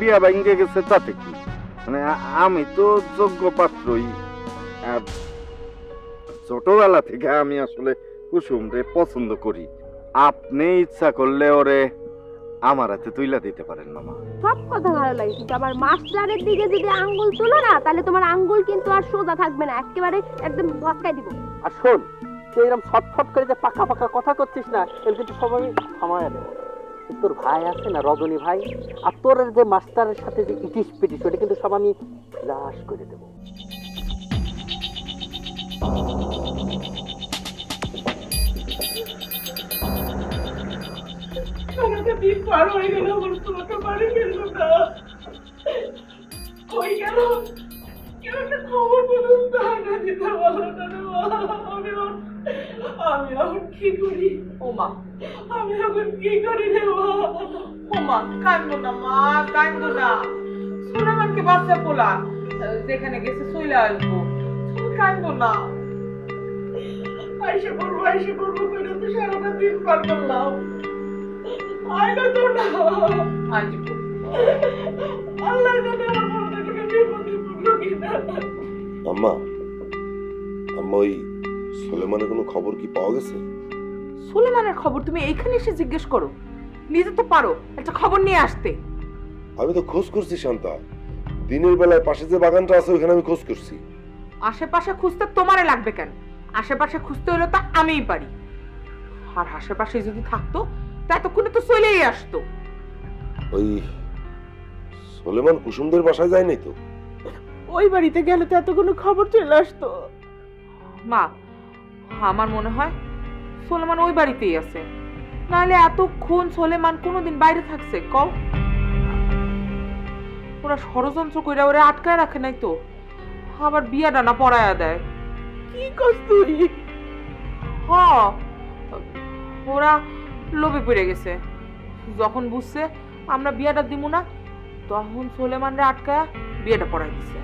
বিয়া ভাঙ্গে গেছে তাতে কি? মানে আমি তো যোগ্য পাত্রই। আর ছোটবেলা থেকে আমি আসলে কুসুম রে পছন্দ করি। আপনি ইচ্ছা করলে ওরে আমার হাতে তুইলা দিতে পারেন মামা। সব কথা ভালো লাগে কিন্তু আমার মাস্টারের দিকে যদি আঙ্গুল তুলো না তাহলে তোমার আঙ্গুল কিন্তু আর সোজা থাকবে না একেবারে একদম ভটকাই দিব। আর শোন তুই এরকম ছটফট করে যে পাকা পাকা কথা করছিস না এর কিন্তু সব আমি থামায় দেবো তোর ভাই আছে না, রজনী ভাই? আর তোর যে মাস্টারের সাথে যে ইটিস পিটিস ওটা কিন্তু সব আমি ফ্লাশ করে দেবো। আমাকে দিন পার হয়ে গেল তোমাকে বাড়ি ফেলল না কই গেল? কেউ একটা খবর পর্যন্ত আনা দিতে পারল না আমি আমি এখন কি করি? ওমা আমি এখন কি করি রে মা? ওমা কান্দো না মা কান্দো না। সুলেমানকে বাচ্চা পোলা। যেখানে গেছে চলে আসব। তুমি কান্দো না। আইসে পড়ব আইসে পড়ব করে তো সারাটা দিন পার করলাম। আইলো তো না। আজ আল্লাহ জানে আমার বিপদে পড়ল কিনা আম্মা আম্মা ওই সুলেমানের কোনো খবর কি পাওয়া গেছে? সুলেমানের খবর তুমি এইখানে এসে জিজ্ঞেস করো। নিজে তো পারো একটা খবর নিয়ে আসতে। আমি তো খোঁজ করছি শান্তা। দিনের বেলায় পাশে যে বাগানটা আছে ওখানে আমি খোঁজ করছি। আশেপাশে খুঁজতে তোমারে লাগবে কেন? আশেপাশে খুঁজতে হলে তো আমিই পারি। আর আশেপাশে যদি থাকতো তা এতক্ষণে তো চলেই আসতো। ওই সুলেমান কুসুমদের বাসায় যায়নি তো? ওই বাড়িতে গেলে তো এত কোনো খবর চলে আসতো। মা আমার মনে হয় সোলেমান ওই বাড়িতেই আছে। নাহলে এতক্ষণ সোলেমান কোনোদিন বাইরে থাকছে, কও। ওরা ষড়যন্ত্র করে ওরা আটকায় রাখে নাই তো। আবার বিয়াটা না পড়ায়া দেয়। কি করছ তুই? হ, ওরা লোভে পড়ে গেছে। যখন বুঝছে আমরা বিয়াটা দিব না, তখন সোলেমানরা আটকায় বিয়েটা পড়াই দিছে।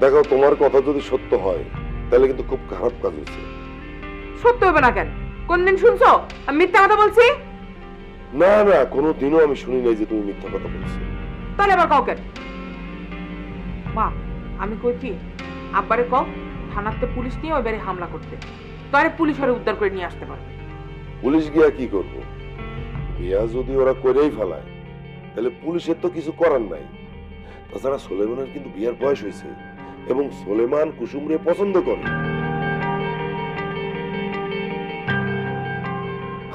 দেখো, তোমার কথা যদি সত্য হয়, তাহলে কিন্তু খুব খারাপ কাজ হয়েছে সত্য হবে না কেন? কোনদিন শুনছো? আমি মিথ্যা কথা বলছি? না না কোনো দিনও আমি শুনি নাই যে তুমি মিথ্যা কথা বলছো। তাহলে আবার কাউ কেন মা আমি কই কি? আব্বারে কও থানাতে পুলিশ নিয়ে ওই বাড়ি হামলা করতে। তারে পুলিশ ওরে উদ্ধার করে নিয়ে আসতে পারবে। পুলিশ গিয়া কি করব? বিয়া যদি ওরা করেই ফেলায় তাহলে পুলিশের তো কিছু করার নাই। তাছাড়া সোলেমানের কিন্তু বিয়ার বয়স হয়েছে এবং সোলেমান কুসুমরে পছন্দ করে।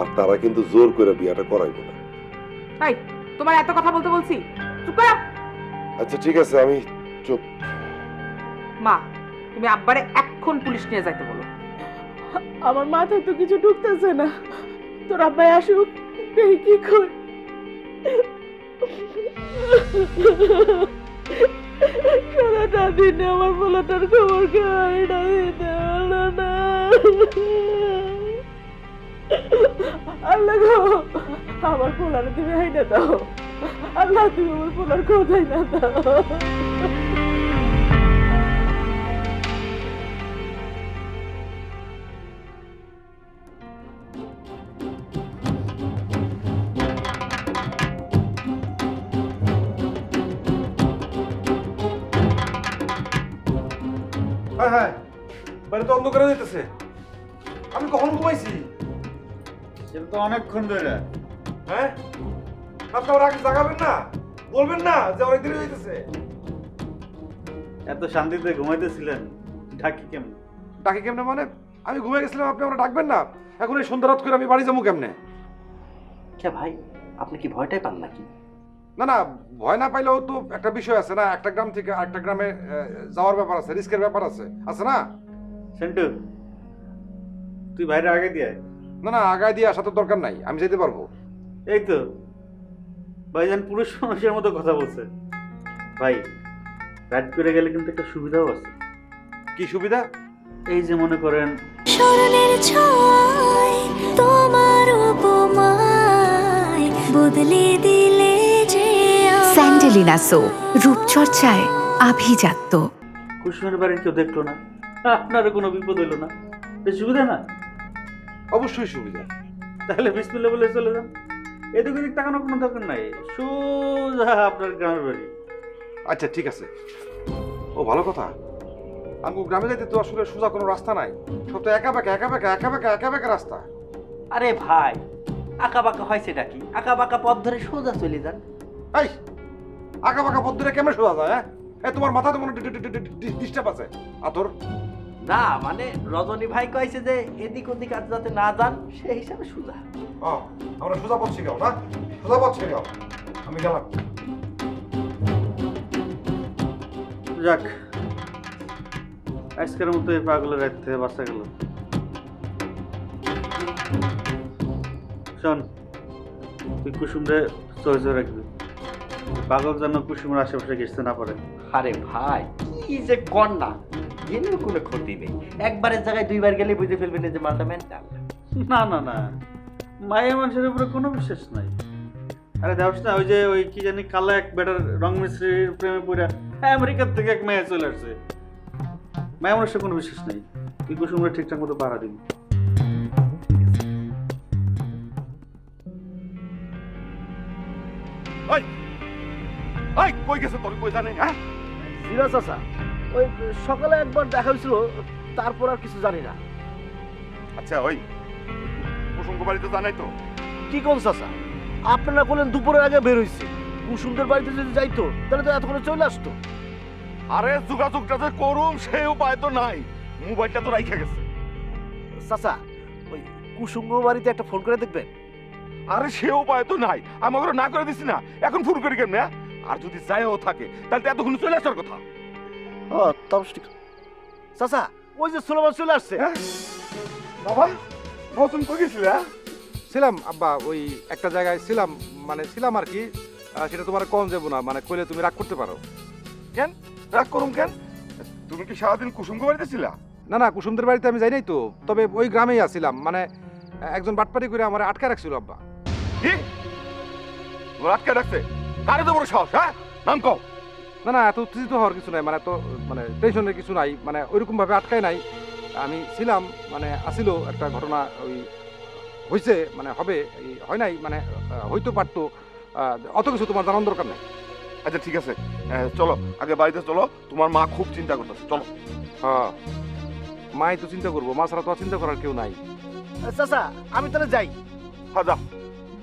আর তারা কিন্তু জোর করে বিয়াটা করাইবে না। তাই তোমার এত কথা বলতে বলছি। চুপ করো। আচ্ছা ঠিক আছে আমি চুপ। মা তুমি আব্বারে এখন পুলিশ নিয়ে যাইতে বলো। আমার মাথায় তো কিছু ঢুকতেছে না। তোর আব্বাই আসুক দেখি কি কর। সারাটা দিনে আমার পোলাটার খবর খাই না দিতে পারল না। আল্লাহ গো, আমার পোলার তুমি হাইনা দাও। আল্লাহ, তুমি আমার পোলার কোথায় না দাও। হ্যাঁ হ্যাঁ বাড়ি তো অন্ধকার যেতেছে আমি কখন ঘুমাইছি? সেটা তো অনেকক্ষণ ধরে। হ্যাঁ? আপনি আমার আগে জাগাবেন না বলবেন না যে অনেক দেরি হইতেছে এত শান্তিতে ঘুমাইতেছিলেন ঢাকি কেমন? ডাকি কেমনে মানে? আমি ঘুমিয়ে গেছিলাম আপনি আমরা ডাকবেন না। এখন এই সন্ধ্যা রাত করে আমি বাড়ি যাব কেমনে? কে ভাই আপনি কি ভয়টাই পান নাকি? না না ভয় না পাইলেও তো একটা বিষয় আছে না একটা গ্রাম থেকে আরেকটা গ্রামে যাওয়ার ব্যাপার আছে রিস্কের ব্যাপার আছে আছে না? সেন্টু তুই বাইরে আগে দিয়ে। না না আগায় দিয়ে আসা তো দরকার নাই আমি যেতে পারব। এই তো ভাইজান পুরুষ মানুষের মতো কথা বলছে। ভাই রাইড করে গেলে কিন্তু একটা সুবিধাও আছে। কি সুবিধা? এই যে মনে করেন স্মরণের ছয় তোমার উপমায় বদলে দিলে যে স্যান্ডেলিনা সো রূপচর্চায় আভিজাত্য। কুসুমের বাড়ির কেউ দেখল না। আপনারও কোনো বিপদ হইল না। বেশ সুবিধা না? অবশ্যই সুবিধা। তাহলে বিসমিল্লা বলে চলে যান। এদিক ওদিক তাকানোর কোনো দরকার নাই। সোজা আপনার গ্রামের বাড়ি। আচ্ছা ঠিক আছে। ও ভালো কথা। আঙ্গু গ্রামে যাইতে তো আসলে সোজা কোনো রাস্তা নাই। সব তো একা বেঁকা একা বেঁকা একা বেঁকা একা বেঁকা রাস্তা। আরে ভাই আঁকা বাঁকা হয় সেটা কি আঁকা বাঁকা পথ ধরে সোজা চলে যান। এই আঁকা বাঁকা পদ্ধতি কেমন সোজা যায় হ্যাঁ? এই তোমার মাথাতে মনে ডিস্টার্ব আছে। আর তোর না মানে রজনী ভাই কইছে যে এদিক ওদিক আজ যাতে না যান সেই হিসাবে সোজা। ও আমরা সোজা পথ শিখাও না? সোজা পথ শিখাও আমি গেলাম। যাক আজকের মতো এই পাগলের রাত থেকে বাঁচা গেল। শোন তুই কুসুমরে সহ্য রাখবি। পাগল যেন কুসুমের আশেপাশে ঘেসতে না পারে। আরে ভাই কি যে কন্যা। গেলেও কোনো ক্ষতি নেই। একবারের জায়গায় দুইবার গেলে বুঝে ফেলবেন যে মালটা মেন্টাল না না না। মায়া মানুষের উপরে কোনো বিশ্বাস নাই। আরে দেখছ না ওই যে ওই কি জানি কালা এক বেটার রং মিস্ত্রির প্রেমে পড়ে আমেরিকার থেকে এক মেয়ে চলে আসছে। মায়া মানুষের কোনো বিশ্বাস নেই। তুই কুসুমরে ঠিকঠাক মতো পাড়া দিবি। এই কই গেছে তোর কই জানে হ্যাঁ? সিরাজ চাচা। ওই সকালে একবার দেখা হয়েছিল তারপর আর কিছু জানি না। আচ্ছা ওই প্রসঙ্গ বাড়িতে জানাই তো। কি কোন চাচা? আপনারা বলেন দুপুরের আগে বের হইছে। কুসুমদের বাড়িতে যদি যাইতো তাহলে তো এতক্ষণে চলে আসতো। আরে যোগাযোগটা যে করুম সেই উপায় তো নাই। মোবাইলটা তো রাইখা গেছে। চাচা ওই কুসুম বাড়িতে একটা ফোন করে দেখবেন। আরে সে উপায় তো নাই। আমাকে না করে দিছি না। এখন ফোন করি কেন আর যদি যাইও থাকে তাহলে তো এতক্ষণ চলে আসার কথা। ও ঠিক চাচা ওই যে সুলেমান চলে আসছে। বাবা নতুন কই গেছিলে? ছিলাম আব্বা ওই একটা জায়গায় ছিলাম মানে ছিলাম আর কি। আহ, সেটা তোমার কম যাব না মানে কইলে তুমি রাগ করতে পারো। কেন? রাগ করুম কেন? তুমি কি সারাদিন কুসুম বাড়িতে ছিলা? না না কুসুমদের বাড়িতে আমি যাই নাই তো। তবে ওই গ্রামেই আছিলাম মানে আহ, একজন বাটপাটি করে আমার আটকা রাখছিল আব্বা। কি? তোমার আটকে রাখছে কারে তো বড় সাহস হ্যাঁ? নাম কও না না এত উত্তেজিত হওয়ার কিছু নাই মানে এত মানে টেনশনের কিছু নাই মানে ওইরকম ভাবে আটকায় নাই। আমি ছিলাম মানে আসিল একটা ঘটনা ওই হয়েছে মানে হবে হয় নাই মানে হইতে পারতো অত কিছু তোমার জানার দরকার নেই। আচ্ছা ঠিক আছে। চলো আগে বাড়িতে চলো তোমার মা খুব চিন্তা করতেছে চলো। হ্যাঁ মাই তো চিন্তা করব মা ছাড়া তো চিন্তা করার কেউ নাই। চাচা আমি তাহলে যাই। হ্যাঁ যা।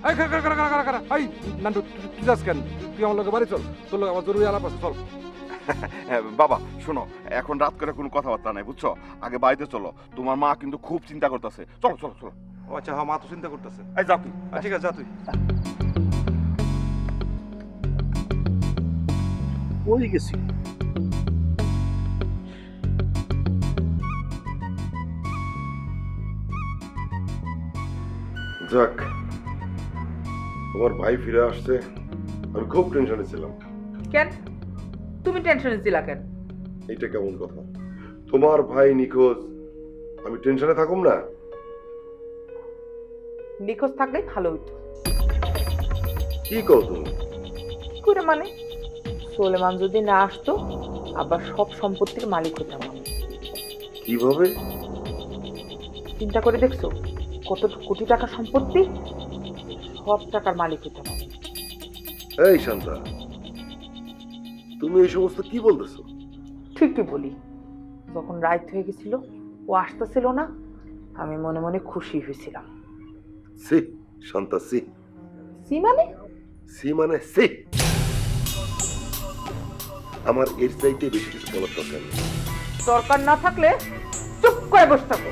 এই খারা খারা খারা খারা খারা এই নান্টু তুই- তুই যাস কেন? তুই আমার লোকে বাড়ি চল। তোর লোক আমার জরুরি আলাপ আছে চল। হ্যাঁ, বাবা শোনো এখন রাত করে কোনো কথাবার্তা নাই বুঝছ? আগে বাড়িতে চলো। তোমার মা কিন্তু খুব চিন্তা করতেছে। চলো চলো চলো। ও আচ্ছা হ্যাঁ মা তো চিন্তা করতেছে। এই যা তুই। আচ্ছা, ঠিক আছে যা তুই। ওই গেছি যাক তোমার ভাই ফিরে আসছে আমি খুব টেনশনে ছিলাম। কেন? তুমি টেনশনে ছিলা কেন? এইটা কেমন কথা? তোমার ভাই নিখোঁজ আমি টেনশনে থাকুম না? নিখোঁজ থাকলে ভালো হইতো। কি করো তুমি? কি করে মানে? সোলেমান যদি না আসতো আবার সব সম্পত্তির মালিক হতাম আমি। কীভাবে? চিন্তা করে দেখছ কত কোটি টাকা সম্পত্তি? সব টাকার মালিক হতাম আমি এই শান্তা তুমি এই সমস্ত কি বলতেছো? ঠিকই বলি। যখন রাত হয়ে গেছিল ও আসতেছিল না আমি মনে মনে খুশি হয়েছিলাম। C Shanta C. সি মানে? সি মানে সি। আমার এর চাইতে বেশি কিছু বলার দরকার নেই। দরকার না থাকলে চুপ করে বসে থাকো।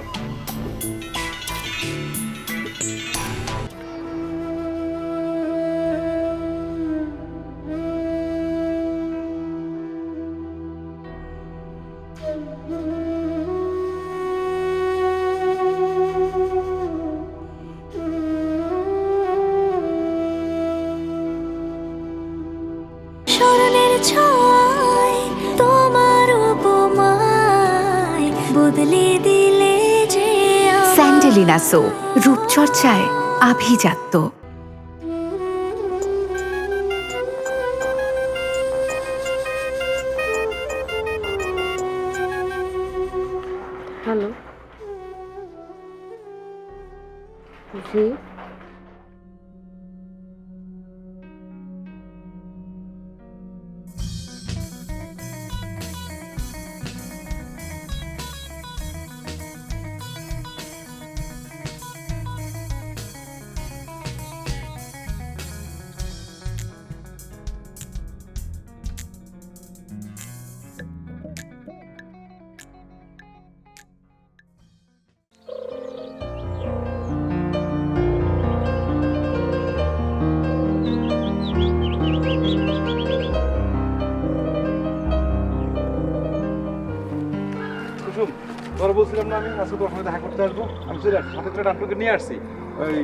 বদলে দিলে যে। স্যান্ডেলিনা সো রূপচর্চায় আভিজাত্য বলছিলাম না আমি আজকে তোর সঙ্গে দেখা করতে আসব। আমি চলে আসছি সাথে করে ডাক্তারকে নিয়ে আসছি ওই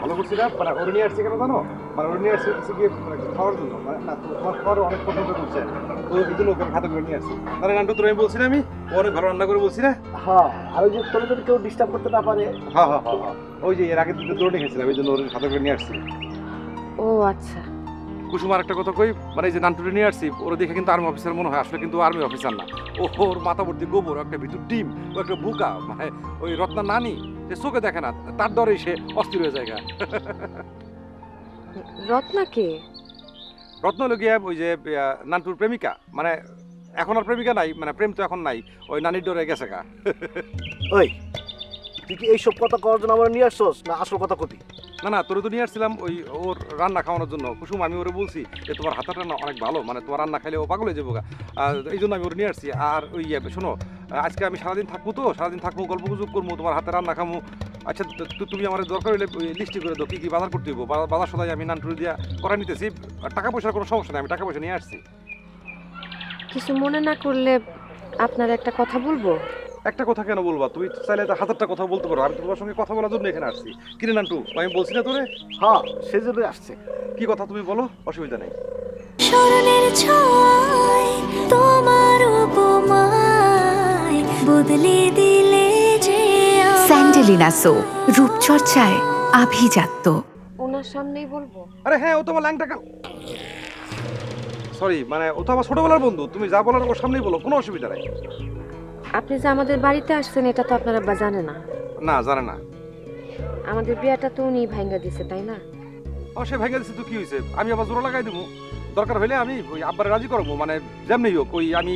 ভালো করছিলাম মানে ওরে নিয়ে আসছি কেন জানো? মানে ওরে নিয়ে আসছি হচ্ছে গিয়ে মানে খাওয়ার জন্য মানে না তোমার খাওয়ার অনেক পছন্দ করছে। তো এই জন্য ওকে হাতে করে নিয়ে আসছি। তাহলে নান্টু তোর আমি বলছি না আমি? ও অনেক ভালো রান্না করে বলছি না? হ্যাঁ আর ওই যে তোর যদি কেউ ডিস্টার্ব করতে না পারে। হ্যাঁ হ্যাঁ হ্যাঁ হ্যাঁ। ওই যে এর আগে দুটো দৌড়ে গেছিলাম এই জন্য ওর হাতে করে নিয়ে আসছি। ও আচ্ছা। কুসুম আর একটা কথা কই মানে এই যে নান্টুরে নিয়ে আসছি ওরা দেখে কিন্তু আর্মি অফিসার মনে হয় আসলে কিন্তু আর্মি অফিসার না। ও ওর মাথা ভর্তি গোবর একটা ভিতর ডিম ও একটা বুকা মানে ওই রত্না নানি সে চোখে দেখে না তার ডরেই সে অস্থির হয়ে যায় গা। রত্না কে? রত্ন হলো গিয়ে ওই যে নান্টুর প্রেমিকা মানে এখন আর প্রেমিকা নাই মানে প্রেম তো এখন নাই ওই নানির ডরে গেছে গা। ওই তুই কি এইসব কথা করার জন্য আমার নিয়ে আসছস না আসল কথা কতি? না না তোর তো নিয়ে আসছিলাম ওই ওর রান্না খাওয়ানোর জন্য। কুসুম আমি ওরে বলছি যে তোমার হাতের রান্না অনেক ভালো মানে তোমার রান্না খাইলে ও পাগল যাব। আর এই জন্য আমি ওরে নিয়ে আসছি। আর ওই ইয়ে, শোনো আজকে আমি সারাদিন থাকব তো সারাদিন থাকব গল্প গুজব করব তোমার হাতে রান্না খামো। আচ্ছা তুমি আমার দরকার হলে লিস্টি করে দাও কী কী বাজার করতে হইব? বাজার সদাই আমি নানটুরি দিয়া করা নিতেছি। টাকা পয়সার কোনো সমস্যা নেই আমি টাকা পয়সা নিয়ে আসছি। কিছু মনে না করলে আপনার একটা কথা বলব? একটা কথা কেন বলবা? তুমি চাইলে তো হাজারটা কথা বলতে পারো। আমি তোমার সঙ্গে কথা বলার জন্য এখানে আসছি। কিরে নান্টু আমি বলছি না তোরে? হ্যাঁ সেই জন্যই আসছে। কি কথা তুমি বলো? অসুবিধা নেই। স্মরণের ছয় তোমার উপমায় বদলে দিলে যে স্যান্ডেলিনা সো রূপচর্চায় আভিজাত্য। ওনার সামনেই বলব? আরে হ্যাঁ ও তো আমার ল্যাংটা সরি মানে ও তো আমার ছোটবেলার বন্ধু। তুমি যা বলার ওর সামনেই বলো কোনো অসুবিধা নেই। আপনি যে আমাদের বাড়িতে আসছেন এটা তো আপনারা বা জানে না। না জানে না। আমাদের বিয়াটা তো উনি ভাঙ্গা দিছে তাই না? ও সে ভেঙে দিচ্ছে তো কি হয়েছে আমি আবার জোড়া লাগাই দেবো দরকার হলে আমি ওই আব্বারে রাজি করব মানে যেমনি হোক ওই আমি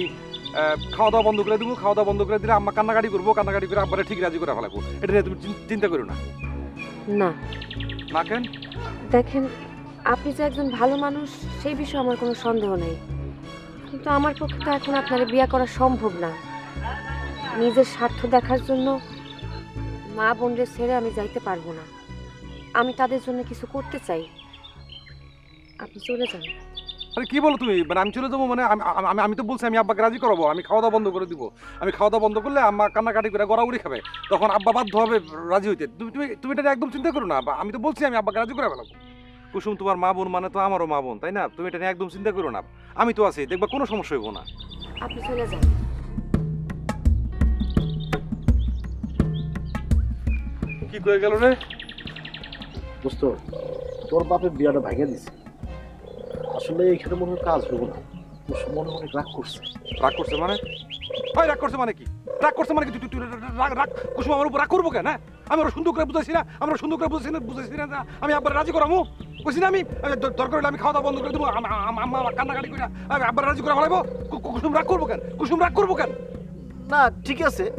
খাওয়া দাওয়া বন্ধ করে দেবো খাওয়া দাওয়া বন্ধ করে দিলে আম্মা কান্নাকাটি করব কান্নাকাটি করে আব্বারে ঠিক রাজি করে ফেলাবো। এটা নিয়ে তুমি চিন্তা করো না। না। না কেন? দেখেন আপনি যে একজন ভালো মানুষ সেই বিষয়ে আমার কোনো সন্দেহ নেই। কিন্তু আমার পক্ষে তো এখন আপনার বিয়ে করা সম্ভব না। নিজের স্বার্থ দেখার জন্য মা বোনরে ছেড়ে আমি যাইতে পারব না। আমি তাদের জন্য কিছু করতে চাই। আপনি চলে যান। আরে কি বলো তুমি? মানে আমি চলে যাব মানে আমি আমি- আমি তো বলছি আমি আব্বাকে রাজি করাবো আমি খাওয়া দাওয়া বন্ধ করে দিব। আমি খাওয়া দাওয়া বন্ধ করলে আম্মা কান্নাকাটি করে গড়াগড়ি খাবে। তখন আব্বা বাধ্য হবে রাজি হইতে। তুমি তুমি তুমি এটা নিয়ে একদম চিন্তা করো না আমি তো বলছি আমি আব্বাকে রাজি করে ফেলাবো। কুসুম তোমার মা বোন মানে তো আমারও মা বোন তাই না? তুমি এটা নিয়ে একদম চিন্তা করো না। আমি তো আছি দেখবা কোনো সমস্যা হইব না। আপনি চলে যান। কি কয়ে গেল রে? দোস্ত তোর বাপের বিয়াটা ভাঙে দিছে। আসলে এখানে মনে হয় কাজ হব না। মনে অনেক রাগ করছে। রাগ করছে মানে? হয় রাগ করছে মানে কি? রাগ করছে মানে কি? তুই তুই রাগ রাগ কুসুম আমার উপর রাগ করব কেন হ্যাঁ? আমি ওরা সুন্দর করে বুঝাইছি না আমরা সুন্দর করে বুঝাইছি না বুঝাইছি না আমি আব্বার রাজি করামু? কইছি না আমি? দরকার হলে আমি খাওয়া দাওয়া বন্ধ করে দেবো আম- আম- আম্মা কান্নাকাটি করে আমি আব্বার রাজি করে কু- কুসুম রাগ করব কেন? কুসুম রাগ করব কেন? না ঠিক আছে।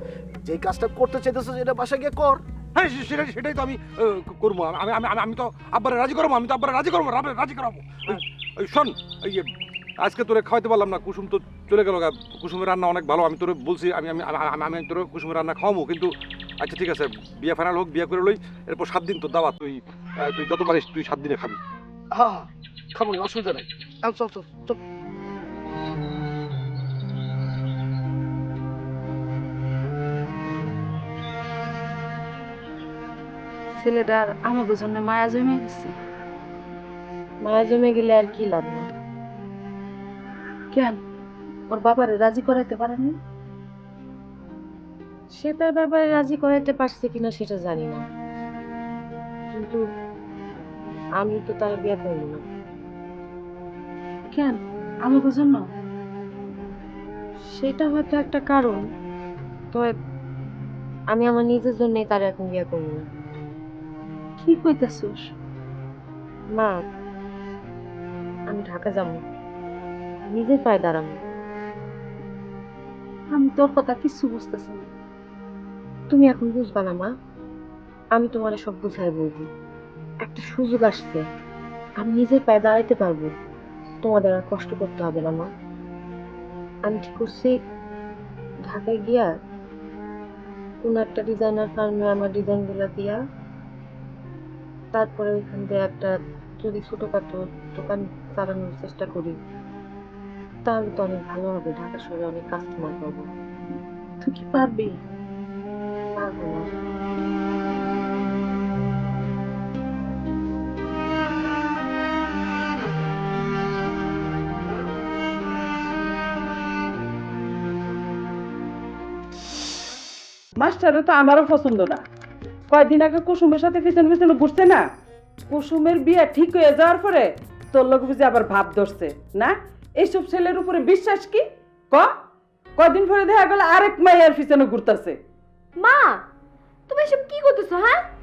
যে কাজটা করতে চাইতেছো এটা বাসায় গিয়ে কর। হ্যাঁ সেটাই সেটাই তো আমি করব। আমি আমি আমি- তো আব্বারে রাজি করব, আমি তো আব্বারে রাজি করব, রাবে- রাজি করাবো। ওই- শোন, এই আজকে তোরে খাওয়াইতে পারলাম না, কুসুম তো চলে গেল। কুসুমের রান্না অনেক ভালো, আমি তোরে বলছি, আমি আমি আমি- তোর কুসুমের রান্না খাওয়াবো, কিন্তু আচ্ছা ঠিক আছে, বিয়ে ফাইনাল হোক, বিয়ে করে লই, এরপর সাত দিন তোর দাওয়া তুই তুই যত পারিস, তুই সাত দিনে খাবি। হ্যাঁ খাব না, অসুবিধা নাই। চল চল চল। ছেলেটার আমাদের জন্য মায়া জমে গেছে। মায়া জমে গেলে আর কি লাভ? কেন? ওর বাবারে রাজি করাইতে পারেনি সে তার ব্যাপারে রাজি করাইতে পারছে কিনা সেটা জানি না। কিন্তু আমি তো তার বিয়ে করব না। কেন? আমাদের জন্য? সেটা হয়তো একটা কারণ তবে আমি আমার নিজের জন্যই তার এখন বিয়ে করব না। কি কইতেছিস? মা আমি ঢাকা যাব। নিজের পায়ে দাঁড়াবো। আমি তোর কথা কিছু বুঝতেছি না। তুমি এখন বুঝবা না মা। আমি তোমার সব বুঝাই বলব। একটা সুযোগ আসছে আমি নিজের পায়ে দাঁড়াইতে পারব। তোমাদের আর কষ্ট করতে হবে না মা। আমি ঠিক করছি ঢাকায় গিয়া কোন একটা ডিজাইনার ফার্মে আমার ডিজাইনগুলো দিয়া তারপরে ওইখান দিয়ে একটা যদি ছোটখাটো দোকান চালানোর চেষ্টা করি তাহলে তো অনেক ভালো হবে। ঢাকা শহরে অনেক কাস্টমার পাবো। তুই কি পারবি পারব না। মাস্টারও তো আমারও পছন্দ না। কয়দিন আগে কুসুমের সাথে পিছন পিছনে ঘুরছে না? কুসুমের বিয়ে ঠিক হয়ে যাওয়ার পরে তোর লোক বুঝে আবার ভাব ধরছে, না? এইসব ছেলের উপরে বিশ্বাস কি? ক? কদিন পরে দেখা গেল আরেক মাইয়ার পিছনে ঘুরতেছে। মা, তুমি এসব কি করতেছো হ্যাঁ?